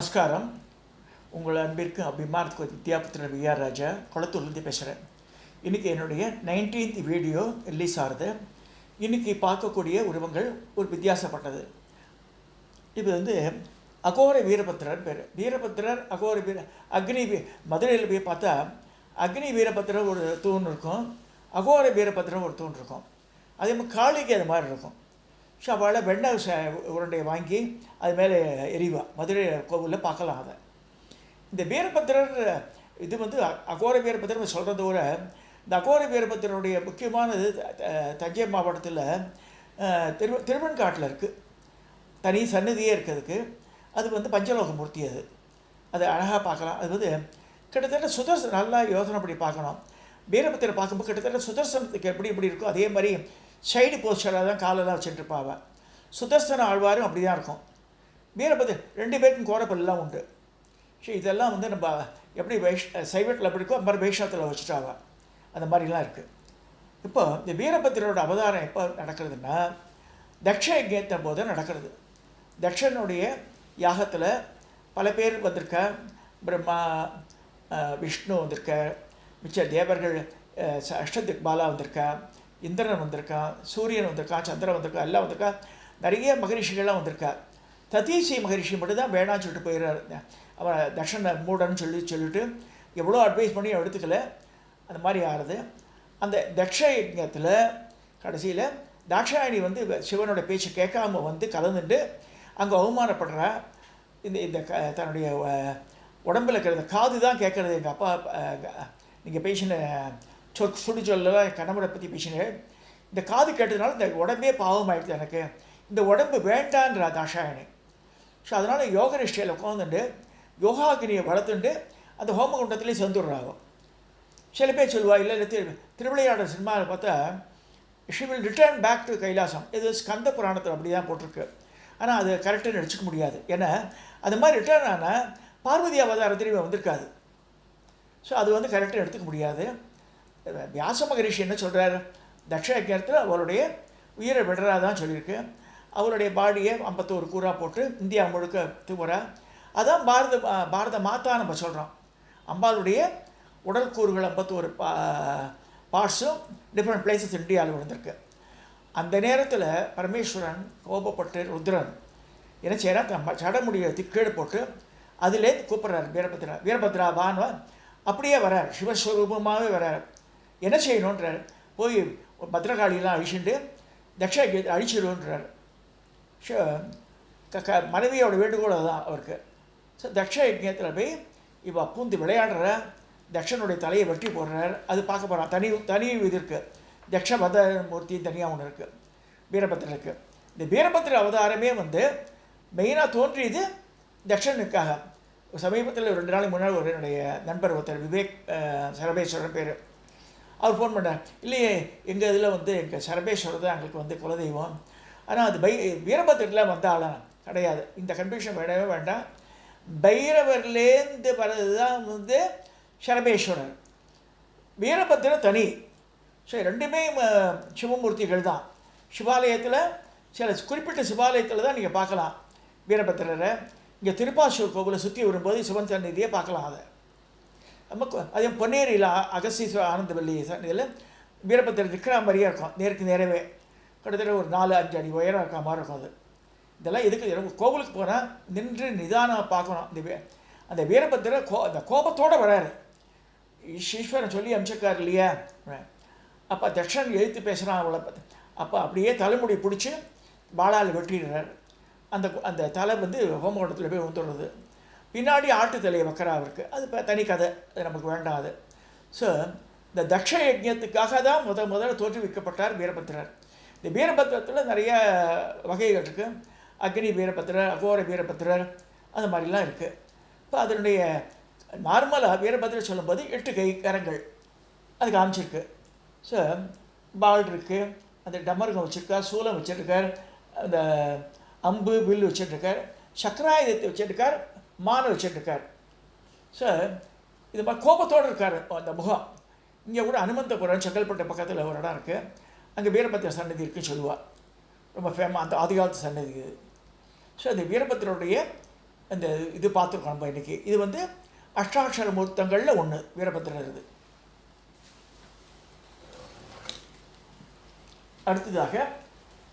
நமஸ்காரம். உங்கள் அன்பிற்கு அபிமானத்துக்கு வித்யாபுத்திரன் விஆர் ராஜா குளத்தூர்லேருந்து பேசுகிறேன் இன்றைக்கி என்னுடைய நைன்டீன்த் வீடியோ ரிலீஸ் ஆகுது இன்றைக்கி பார்க்கக்கூடிய உருவங்கள் ஒரு வித்தியாசப்பட்டது. இது வந்து அகோர வீரபத்திரர் பேர். வீரபத்திரர் அகோர வீர அக்னி வீ மதுரையில் போய் பார்த்தா அக்னி வீரபத்திரர் ஒரு தூண் இருக்கும். அகோர வீரபத்திரம் ஒரு தூண் இருக்கும். அதே மாதிரி காளிக்கு அது மாதிரி இருக்கும். ஸோ அவளை வெண்ணெய் ச உருண்டையை வாங்கி அது மேலே எரிவா மதுரை கோவிலில் பார்க்கலாம் அதை. இந்த வீரபத்திரர் இது வந்து அகோர வீரபத்திரர் சொல்கிறத விட இந்த அகோர வீரபத்திரனுடைய முக்கியமானது த- தஞ்சை மாவட்டத்தில் திரு திருவெண்காட்டில் இருக்குது தனி சன்னதியே இருக்கிறதுக்கு. அது வந்து பஞ்சலோக மூர்த்தி அது. அது அழகாக பார்க்கலாம். அது வந்து கிட்டத்தட்ட சுதர்சன் நல்லா யோசனை பண்ணி பார்க்கணும். வீரபத்திரை பார்க்கும்போது கிட்டத்தட்ட சுதர்சனத்துக்கு எப்படி எப்படி இருக்கோ அதே மாதிரி சைடு போஸ்டராக தான் காலெல்லாம் வச்சுட்டு இருப்பாவ. சுதர்சன ஆழ்வாரும் அப்படி தான் இருக்கும் வீரபத்திர ரெண்டு பேருக்கும் கோரப்பல்லாம் உண்டு. ஸோ இதெல்லாம் வந்து நம்ம எப்படி வைஷ் சைவத்தில் எப்படி இருக்கோ அந்த மாதிரி வைஷ்ணத்தில் வச்சுட்டாவா. அந்த மாதிரிலாம் இருக்குது இப்போ இந்த வீரபத்திரோட அவதாரம் எப்போ நடக்கிறதுன்னா தக்ஷ யஜ்யத்தின் போது நடக்கிறது. தக்ஷனுடைய யாகத்தில் பல பேர் வந்திருக்க பிரம்மா விஷ்ணு வந்திருக்க மிச்ச தேவர்கள் அஹ், அஷ்டதிக் பாலா வந்திருக்க இந்திரன் வந்திருக்கான் சூரியன் வந்திருக்கான் சந்திரன் வந்திருக்கா எல்லாம் வந்திருக்கா. நிறைய மகரிஷிகள்லாம் வந்திருக்கா. ததீசி மகரிஷி மட்டும் தான் வேணாம்னு சொல்லிட்டு போயிடுறாரு அவன் தக்ஷனை மூடன்னு சொல்லி சொல்லிட்டு எவ்வளோ அட்வைஸ் பண்ணி எடுத்துக்கல. அந்த மாதிரி ஆறுது. அந்த தக்ஷ யஜ்ஞத்தில் கடைசியில் தாட்சாயணி வந்து சிவனோட பேச்சு கேட்காம வந்து கலந்துட்டு அங்கே அவமானப்படுறா. இந்த இந்த க தன்னுடைய உடம்பில் இருக்கிற காது தான் கேட்குறது எங்கள் அப்பா நீங்கள் பேசின சொல் சுடி என் கணவனை பற்றி பேசினேன். இந்த காது கேட்டதுனால இந்த உடம்பே பாவமாயிடுது எனக்கு. இந்த உடம்பு வேண்டான்ற தாஷாயணி ஸோ அதனால் யோக நிஷ்டையில் உட்காந்துட்டு யோகாகினியை வளர்த்துண்டு அந்த ஹோமகுண்டத்துலேயே சேர்ந்துடுறாங்க. சில பேர் சொல்லுவா இல்லை இல்லை திரு திருவிளையாடல் சினிமாவில் பார்த்தா she will return back to Kailasam இது ஸ்கந்த புராணத்தில் அப்படி தான் போட்டிருக்கு. ஆனால் அது கரெக்டாக நடிச்சுக்க முடியாது. ஏன்னா அது மாதிரி ரிட்டர்ன் ஆனால் பார்வதி அவதாரத்தில் வந்திருக்காது. ஸோ அது வந்து கரெக்டாக எடுத்துக்க முடியாது. வியாச மகரிஷி என்ன சொல்கிறார் தக்ஷ அவருடைய உயிரை விடுறாதான் சொல்லியிருக்கு. அவருடைய பாடியை ஐம்பத்தோரு கூறா போட்டு இந்தியா முழுக்க தூவரா அதான் பாரத பாரத மாதா நம்ம சொல்கிறோம் அம்பாளுடைய உடல் கூறுகள் ஐம்பத்தோரு பா பார்ட்ஸும் டிஃப்ரெண்ட் பிளேசஸ் இந்தியாவில் விழுந்திருக்கு. அந்த நேரத்தில் பரமேஸ்வரன் கோபப்பட்டு ருத்ரன் என்ன செய்கிறார் தன் சடமுடியை திக்கேடு போட்டு அதிலே கூப்பிட்றாரு வீரபத்ரா வீரபத்ரா வான்வன் அப்படியே வரார் சிவஸ்வரூபமாகவே வரார் என்ன செய்யணுன்றார் போய் பத்திரகாளியெல்லாம் அழிச்சுட்டு தக்ஷ அழிச்சிடுன்றார் ஷோ க க மனைவியோட வேண்டுகோள் அதுதான் அவருக்கு. ஸோ தக்ஷ யஜ்ஞத்தில் போய் இப்போ பூந்து விளையாடுற தக்ஷனுடைய தலையை வெட்டி போடுறார். அது பார்க்க போகிறான் தனி தனி இது இருக்குது தக்ஷ வத மூர்த்தி தனியாக ஒன்று இருக்குது வீரபத்திரருக்கு இந்த வீரபத்திர அவதாரமே வந்து மெயினாக தோன்றியது தக்ஷனுக்காக சமீபத்தில் ரெண்டு நாளைக்கு முன்னாடி ஒரு என்னுடைய நண்பர் ஒருத்தர் விவேக் சரபேஸ்வரன் பேர். அவர் ஃபோன் பண்ணார் இல்லையே எங்கள் இதில் வந்து எங்கள் சரபேஸ்வரர் தான் எங்களுக்கு வந்து குலதெய்வம். ஆனால் அது பை வீரபத்திரத்தில் வந்த கிடையாது. இந்த கன்ஃபியூஷன் வேண்டவே வேண்டாம். பைரவர்லேருந்து வர்றது தான் வந்து சரபேஸ்வரர். வீரபத்திரம் தனி. ஸோ ரெண்டுமே ம- சிவமூர்த்திகள் தான். சிவாலயத்தில் சில குறிப்பிட்ட சிவாலயத்தில் தான் நீங்கள் பார்க்கலாம் வீரபத்திரரை. இங்கே திருப்பாசூர் கோவிலை சுற்றி வரும்போது சிவன் சந்நிதியை பார்க்கலாம் அதை. நம்ம அதே பொன்னேரியில் அ- அகஸ்தீஸ்வர ஆனந்தவல்லி சன்னதியில் வீரபத்திரர் நிற்கிற மாதிரியே இருக்கும். நேருக்கு நேரவே. கிட்டத்தட்ட ஒரு நாலு அஞ்சு அடி உயரம் இருக்கிற மாதிரி இருக்கும் அது. இதெல்லாம் எதுக்கு எனக்கு கோவிலுக்கு போனால் நின்று நிதானமாக பார்க்கணும். இந்த அந்த வீரபத்திரர் கோ அந்த கோபத்தோடு வராரு. ஈஸ்வரன் சொல்லி அமிச்சிருக்காரு இல்லையா? அப்போ தட்சன் எழுத்து பேசுகிறான் அவளை பார்த்து. அப்போ அப்படியே தலைமுடி பிடிச்சி பாலால் வெட்டிடுறார். அந்த அந்த தலை வந்து ஹோமகுண்டத்தில் போய் வந்துடுறது பின்னாடி ஆட்டு தலையை வைக்கிறா அவருக்கு. அது இப்போ தனி கதை. அது நமக்கு வேண்டாம் அது ஸோ இந்த தக்ஷ யஜ்யத்துக்காக தான் முத முதல்ல தோற்றுவிக்கப்பட்டார் வீரபத்திரர் இந்த வீரபத்திரத்தில் நிறைய வகைகள் இருக்குது அக்னி வீரபத்திரர் அகோர வீரபத்திரர் அந்த மாதிரிலாம் இருக்குது இப்போ அதனுடைய நார்மலாக வீரபத்திரர் சொல்லும்போது எட்டு கை கரங்கள் அது காமிச்சிருக்கு. ஸோ பால் இருக்குது அந்த டமருகம் வச்சுருக்கார் சூலம் வச்சுருக்கார். அந்த அம்பு வில் வச்சுருக்கார். சக்கராயுதத்தை வச்சுருக்கார். மானை வச்சுருக்கார். ஸோ இது மாதிரி கோபத்தோடு இருக்கார். அந்த முகம். இங்கே கூட அனுமந்தபுரம் செங்கல்பட்டு பக்கத்தில் ஒரு இடம் இருக்குது அங்கே வீரபத்திர சன்னதி இருக்குன்னு சொல்லுவாள் ரொம்ப ஃபேமஸ் அந்த ஆதிகாலத்து சன்னதி இது. ஸோ அந்த வீரபத்திரருடைய அந்த இது பார்த்துருக்கோம் நம்ம இன்றைக்கி இது வந்து அஷ்டாட்சர மூர்த்தங்களில் ஒன்று வீரபத்திரர் இது அடுத்ததாக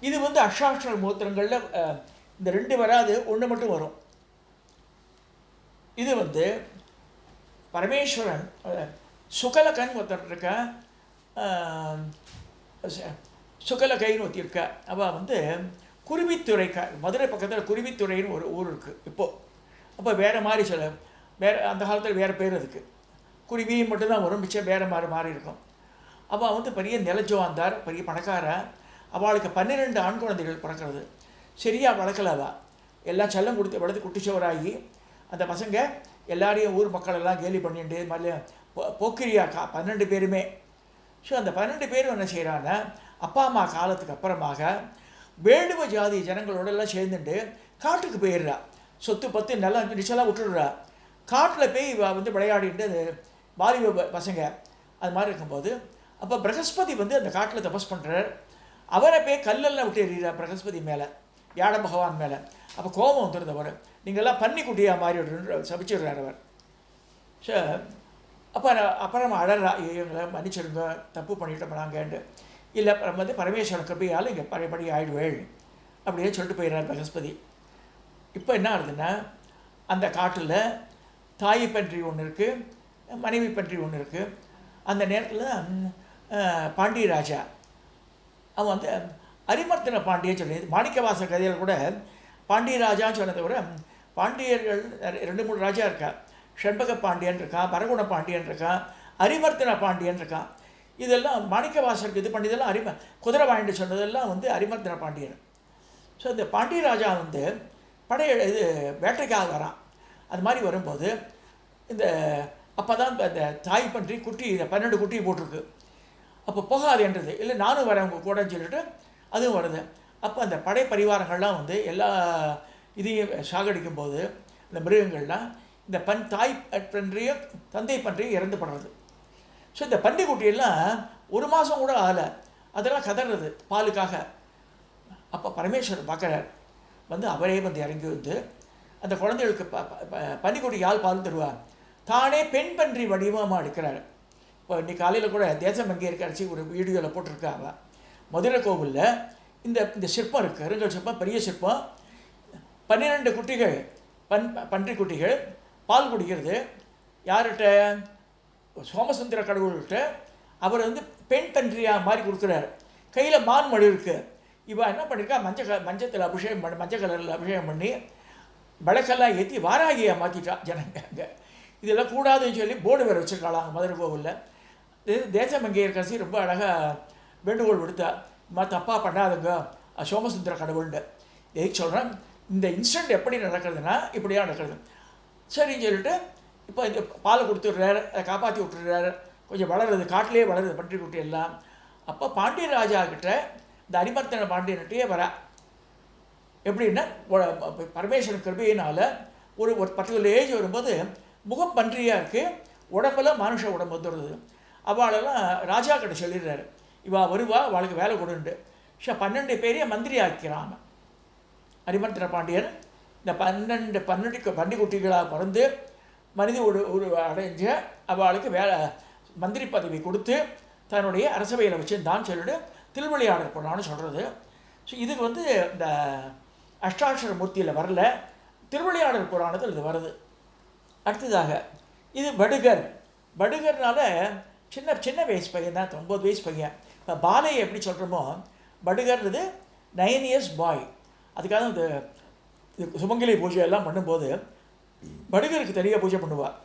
இது வந்து அஷ்டாட்சர மூர்த்தங்களில் இந்த ரெண்டு வராது ஒன்று மட்டும் வரும். இது வந்து பரமேஸ்வரன் சுகலகன் ஒருத்தர் இருக்க சுகலகைன்னு ஒருத்தி இருக்க அவள் வந்து குருவித்துறைக்க மதுரை பக்கத்தில் குருவித்துறைன்னு ஒரு ஊர் இருக்குது இப்போது அப்போ வேறு மாதிரி சில வேறு அந்த காலத்தில் வேறு பேர் அதுக்கு. குருவி மட்டும்தான் வரும் மிச்சம் வேறு மாதிரி மாறி இருக்கும். அவள் வந்து பெரிய நிலஜோந்தார் பெரிய பணக்கார. அவளுக்கு பன்னிரெண்டு ஆண் குழந்தைகள் பிறக்கிறது. சரியாக வளர்க்கல அவ. எல்லாம் செல்லம் கொடுத்து வளர்த்து குட்டிச்சவராகி அந்த பசங்க எல்லாரையும் ஊர் மக்களெல்லாம் கேலி பண்ணிட்டு மல்ல போக்கிரியா போக்கிரியாக்கா பன்னெண்டு பேருமே. ஸோ அந்த பன்னெண்டு பேரும் என்ன செய்கிறான்னா அப்பா அம்மா காலத்துக்கு அப்புறமாக வேடுவ ஜாதி ஜனங்களோட எல்லாம் சேர்ந்துட்டு காட்டுக்கு போயிடுறா. சொத்து பத்து நல்லா நிச்சலாம் விட்டுடுறா. காட்டில் போய் இவ வந்து விளையாடிட்டு அது வாலிப பசங்க அது மாதிரி இருக்கும்போது அப்போ பிரகஸ்பதி வந்து அந்த காட்டில் தபஸ் பண்ணுறார் அவரை போய் கல்லெல்லாம் விட்டு எறிகிறார் பிரகஸ்பதி மேலே வியாழ பகவான் மேலே. அப்போ கோபம் வந்துடுது அவர் நீங்கள்லாம் பன்னிக்குட்டியாக குட்டியாக சபிச்சிடுறார் அவர். ஸோ அப்போ அப்புறம் அழறா "ஐயோ, எங்களை மன்னிச்சிடுங்க தப்பு பண்ணிட்டோம் நாங்கன்ட்டு இல்லை அப்புறம் வந்து பரமேஸ்வரன் கிருப்பையால் இங்கே பழையபடி ஆயிடுவேள். அப்படியே சொல்லிட்டு போயிடுறார் பிரகஸ்பதி. இப்போ என்ன ஆகுதுன்னா அந்த காட்டில் தாய் பன்றி ஒன்று இருக்குது மனைவி பன்றி ஒன்று இருக்குது அந்த நேரத்தில் பாண்டியராஜா அவன் வந்து அரிமர்த்தன பாண்டியன் சொல்லி மாணிக்கவாச கதையில் கூட பாண்டியராஜான்னு சொன்னதை விட பாண்டியர்கள் ரெண்டு மூணு ராஜா இருக்கா? ஷண்பக பாண்டியன் இருக்கான் பரகுண பாண்டியன் இருக்கான் அரிமர்த்தன பாண்டியன் இருக்கான் இதெல்லாம் மாணிக்கவாசருக்கு இது பண்ணியதெல்லாம் அரிம குதிரை வாங்கிட்டு சொன்னதெல்லாம் வந்து அரிமர்த்தன பாண்டியன் ஸோ இந்த பாண்டிய ராஜா வந்து படைய இது வேட்டைக்காக வரான் அது மாதிரி வரும்போது இந்த அப்போ தான் இந்த தாய் பன்றி குட்டி இந்த பன்னெண்டு குட்டி போட்டிருக்கு. அப்போ போகாதுன்றது இல்லை நானும் வரேன் உங்கள் கூடன்னு சொல்லிட்டு அதுவும் வருது. அப்போ அந்த படை பரிவாரங்கள்லாம் வந்து எல்லா இதையும் சாகடிக்கும் போது இந்த மிருகங்கள்லாம் இந்த பன் தாய் பன்றியும் தந்தை பன்றியும் இறந்து படுறது ஸோ இந்த பன்றிக்குட்டியெல்லாம் ஒரு மாதம் கூட ஆகலை. அதெல்லாம் கதறது பாலுக்காக. அப்போ பரமேஸ்வரர் பார்க்குறார். வந்து அவரே வந்து இறங்கி வந்து அந்த குழந்தைகளுக்கு ப ப- ப- பன்னிக்குட்டி யாழ் பால் தருவார் தானே பெண் பன்றி வடிவமாக எடுக்கிறார். இப்போ இன்னைக்கு காலையில் கூட தேசம் அங்கே அடிச்சு ஒரு வீடியோவில் போட்டிருக்காங்க. மதுரை கோவிலில் இந்த இந்த சிற்பம் இருக்குது கருங்கல் சிற்பம் பெரிய சிற்பம் பன்னிரெண்டு குட்டிகள் பன் பன்றி குட்டிகள் பால் குடிக்கிறது. யார்கிட்ட? சோமசுந்தர கடவுள்கிட்ட. அவர் வந்து பெண் பன்றியாக மாதிரி கொடுக்குறாரு. கையில் மான் மடு இருக்குது இவன் என்ன பண்ணியிருக்கா மஞ்சள் க மஞ்சத்தில் அபிஷேகம் பண்ணி மஞ்சள் கலரில் அபிஷேகம் பண்ணி விளக்கெல்லாம் ஏற்றி வாராகியை மாற்றிட்டா ஜனங்க அங்கே. இதெல்லாம் கூடாதுன்னு சொல்லி போர்டு வேறு வச்சுருக்காளாங்க மதுரை கோவிலில். இது தேசமங்கையர் கசி ரொம்ப அழகாக வேண்டுகோள் விடுத்தா. மா தப்பாக பண்ணாதுங்க. சோமசுந்தர கடவுள்னு. எதுக்கு சொல்கிறேன் இந்த இன்சிடெண்ட் எப்படி நடக்கிறதுனா இப்படியா நடக்கிறது சரின்னு சொல்லிட்டு இப்போ இந்த பாலை கொடுத்துட்றாரு அதை காப்பாற்றி விட்டுறாரு கொஞ்சம் வளருது காட்டிலே வளருது பன்றி குட்டி எல்லாம். அப்போ பாண்டிய ராஜா கிட்ட இந்த அரிமர்த்தன பாண்டியன்கிட்டயே வரா. எப்படின்னா பரமேஸ்வரன் கிருபையினால் ஒரு ஒரு பர்டிகுலர் ஏஜ் வரும்போது முகம் பன்றியாக இருக்குது உடம்புல மனுஷ உடம்பு வந்துடுது. அவளெல்லாம் ராஜா கிட்ட சொல்லிடுறாரு. இவா வருவா அவளுக்கு வேலை கொடுண்டு ஷா பன்னெண்டு பேரையும் மந்திரி ஆக்கிறாங்க அரிமந்திர பாண்டியன் இந்த பன்னெண்டு பன்னெண்டு பன்னிக்குட்டிகளாக பிறந்து மனித ஒரு ஒரு அடைஞ்ச அவளுக்கு வேலை மந்திரி பதவி கொடுத்து தன்னுடைய அரசவையில் வச்சுருந்தான்னு சொல்லிட்டு திருவிளையாடல் பண்ணான்னு சொல்கிறது ஸோ இதுக்கு வந்து இந்த அஷ்டாட்சர மூர்த்தியில் வரல. திருவிளையாடல் புராணத்தில் இது வருது. அடுத்ததாக இது படுகர் படுகர்னால சின்ன சின்ன வயசு பையன் தான் ஒம்பது வயசு பையன். இப்போ பாலையை எப்படி சொல்கிறோமோ படுகர்ன்றது நைன் இயர்ஸ் பாய் அதுக்காக இந்த இது சுமங்கலி பூஜை எல்லாம் பண்ணும்போது படுகருக்கு தனியாக பூஜை பண்ணுவாள்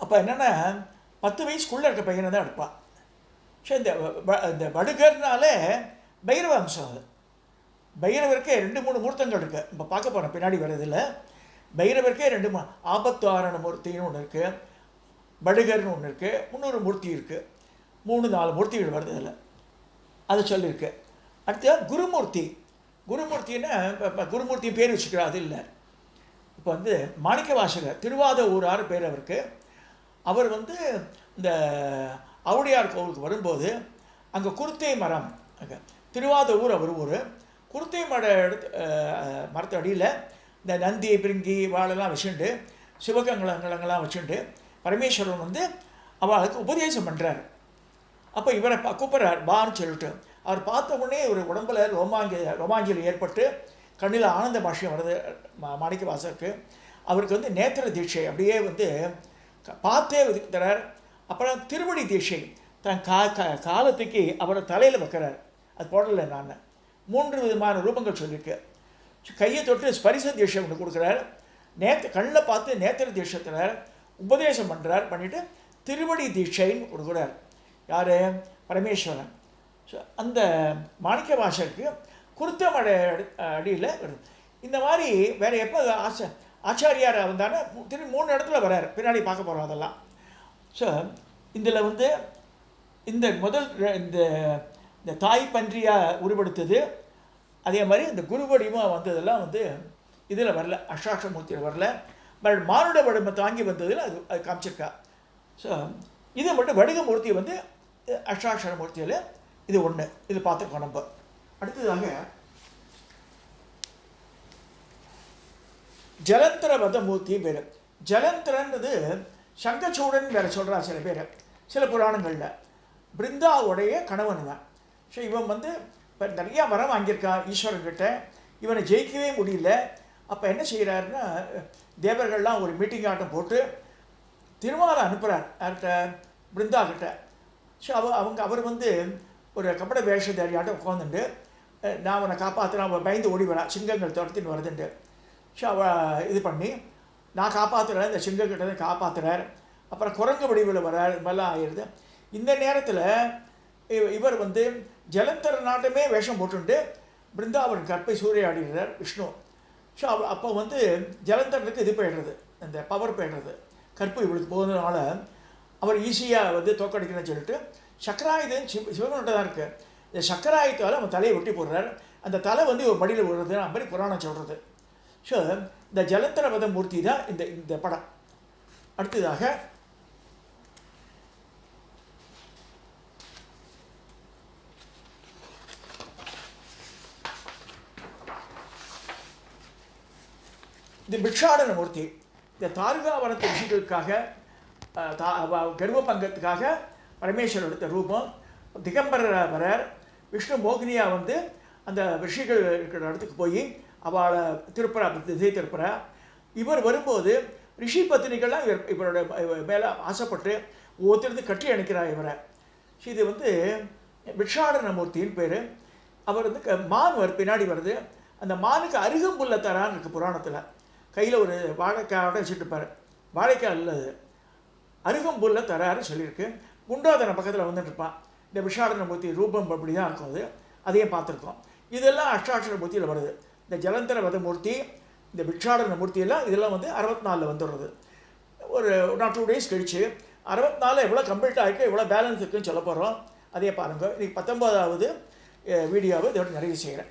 அப்போ என்னென்னா பத்து வயசுக்குள்ளே இருக்க பையனை தான் எடுப்பான் சரி இந்த இந்த படுகர்னாலே பைரவ அம்சம் அது. பைரவருக்கே ரெண்டு மூணு மூர்த்தங்கள் இருக்குது இப்போ பார்க்க போகிறோம் பின்னாடி வர்றதில். பைரவருக்கே ரெண்டு மூணு ஆபத்து ஆரண மூர்த்தின்னு ஒன்று இருக்குது படுகர்னு ஒன்று இருக்குது இன்னொரு மூர்த்தி இருக்குது மூணு நாலு மூர்த்திகள் வருது அதில். அது சொல்லியிருக்கு. அடுத்து குருமூர்த்தி. குருமூர்த்தின்னா இப்போ இப்போ குருமூர்த்தி பேர் வச்சுக்கிறா அது இல்லை. இப்போ வந்து மாணிக்க வாசகர் திருவாத ஊரார் பேர் அவருக்கு. அவர் வந்து இந்த அவுடையார் கோவிலுக்கு வரும்போது அங்கே குருத்தை மரம் அங்கே திருவாத ஊர் அவர் ஊர். குருத்தை மர எடுத்து மரத்து அடியில் இந்த நந்தி பிரிங்கி வாழெல்லாம் வச்சுண்டு சிவகங்களங்கள்லாம் வச்சுண்டு பரமேஸ்வரன் வந்து அவளுக்கு உபதேசம் பண்ணுறார் அப்போ இவரை கூப்பிட்றார். பான்னு சொல்லிட்டு. அவர் பார்த்த உடனே ஒரு உடம்புல ரோமாங்க ரோமாஞ்சலி ஏற்பட்டு கண்ணில் ஆனந்த பாஷ்யம் வருது மாணிக்க வாசருக்கு அவருக்கு வந்து நேத்திர தீட்சை. அப்படியே வந்து க- பார்த்தே விதிக்கிறார் அப்புறம் திருமணி தீட்சை. தன் கா கா காலத்துக்கு அவரை தலையில் வைக்கிறார். அது போடலை நான். மூன்று விதமான ரூபங்கள் சொல்லியிருக்கு கையை தொட்டு ஸ்பரிச தீட்சை ஒன்று கொடுக்குறார். நேத்த கண்ணில் பார்த்து நேத்திர தீட்சத்தினர் உபதேசம் பண்ணுறார் பண்ணிவிட்டு திருவடி தீட்சைன்னு கொடுக்குறார். யார்? பரமேஸ்வரன். ஸோ அந்த மாணிக்க வாசருக்கு குருத்த மடை அடியில் வருது இந்த மாதிரி வேறு எப்போ ஆச்ச ஆச்சாரியார் வந்தானே திரும்பி மூணு இடத்துல வரார். பின்னாடி பார்க்க போகிறோம் அதெல்லாம். ஸோ இதில் வந்து இந்த முதல் இந்த இந்த தாய் பன்றியாக உருவெடுத்தது. அதே மாதிரி இந்த குரு வடிவம் வந்ததெல்லாம் வந்து இதில் வரல. அஷ்டாட்சமூர்த்தியில் வரல. பட் மானுட வடிவம் தாங்கி வந்ததில் அது அது காமிச்சிருக்கா. ஸோ இது மட்டும் வடிவமூர்த்தி வந்து அஷ்டாட்சர மூர்த்தியில் இது ஒன்று இது பார்த்துருக்கோம் நம்ம. அடுத்ததாக ஜலந்திர வத மூர்த்தியும் பேர். ஜலந்திரன்றது சங்கச்சூடன் வேற சொல்கிறா சில பேர். சில புராணங்களில். பிருந்தாவுடைய கணவன் தான் ஸோ இவன் வந்து இப்போ நிறையா வரம் வாங்கியிருக்கான் ஈஸ்வரன்கிட்ட இவனை ஜெயிக்கவே முடியல. அப்போ என்ன செய்கிறாருன்னா தேவர்கள்லாம் ஒரு மீட்டிங் ஆட்டம் போட்டு திருமாலை அனுப்புகிறார் யார்கிட்ட? பிருந்தா கிட்ட. ஸோ அவ அவங்க அவர் வந்து ஒரு கபட வேஷதாரியாட்ட உட்காந்துட்டு நான் அவனை காப்பாற்றுறேன் அவன் பயந்து ஓடி வரா சிங்கங்கள் துரத்தின்னு வருதுண்டு. ஸோ அவ இது பண்ணி நான் காப்பாற்றுறேன் இந்த சிங்கக்கிட்ட காப்பாற்றுறார் அப்புறம் குரங்கு வடிவில் வரார். இதுமாதிரிலாம் ஆயிடுது. இந்த நேரத்தில் இவர் வந்து ஜலந்தர நாட்டமே வேஷம் போட்டுண்டு. பிருந்தாவன் கற்பை சூறையாடுகிறார் விஷ்ணு. ஸோ அவ அப்போ வந்து ஜலந்தரனுக்கு இது போயிடுறது. இந்த பவர் போயிடுறது. கற்பு இவளுக்கு போகிறதுனால அவர் ஈஸியாக வந்து தோக்கடிக்கணும்னு சொல்லிட்டு சக்கராயுதம் சிவ சிவகண்ட தான் இருக்குது இந்த சக்கராயுத்தால் அவன் தலையை ஒட்டி போடுறார். அந்த தலை வந்து ஒரு மடியில் விடுறது அந்த மாதிரி புராணம் சொல்கிறது ஸோ இந்த ஜலத்திரபத மூர்த்தி தான் இந்த இந்த படம். அடுத்ததாக இது பிக்ஷாடன மூர்த்தி இந்த தாருகாவனத்து ரிஷிகளுக்காக விஷயங்களுக்காக தா பங்கத்துக்காக பரமேஸ்வரர் எடுத்த ரூபம். திகம்பரர் வரார். விஷ்ணு மோகினியா வந்து அந்த ரிஷிகள் இருக்கிற இடத்துக்கு போய் அவளை திருப்புறா திசை திருப்புறா இவர் வரும்போது ரிஷி பத்தினிகள்லாம் இவர் இவரோட மேலே ஆசைப்பட்டு ஒவ்வொருத்தருந்து கட்டி அணைக்கிறார் இவரை. இது வந்து பிக்ஷாடனமூர்த்தின்னு பேர். அவர் வந்து க- மான் வரு பின்னாடி வருது. அந்த மானுக்கு அருகம்புல்ல தரான்னு இருக்குது புராணத்தில். கையில் ஒரு வாழைக்காயோட வச்சுட்டுப்பார் வாழைக்காய் இல்லை அது. அருகம்புல்ல தராருன்னு சொல்லியிருக்கு. குண்டோதன பக்கத்தில் வந்துட்டு இருப்பான் இந்த விஷாடன மூர்த்தி ரூபம் அப்படி தான் இருக்கும் அது. அதையும் பார்த்துருக்கோம். இதெல்லாம் அஷ்டாட்சர மூர்த்தியில் வருது. இந்த ஜலந்தர வதமூர்த்தி இந்த பிக்ஷாடன மூர்த்தியெல்லாம் இதெல்லாம் வந்து அறுபத்தினாலில் வந்துடுறது. ஒரு நான் டூ டேஸ் கழிச்சு அறுபத்தி எவ்வளோ கம்ப்ளீட் ஆகிருக்கு எவ்வளோ பேலன்ஸ் இருக்குன்னு சொல்ல போகிறோம் அதே பாருங்கள் இன்றைக்கி பத்தொம்போதாவது வீடியோவை இதோட நிறைவு செய்கிறேன்